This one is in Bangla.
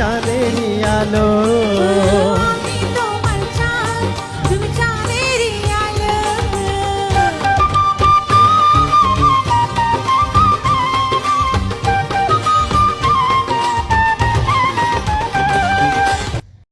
ভালো তুমি আমার চাঁদ তুমি চাঁদেরই আলো।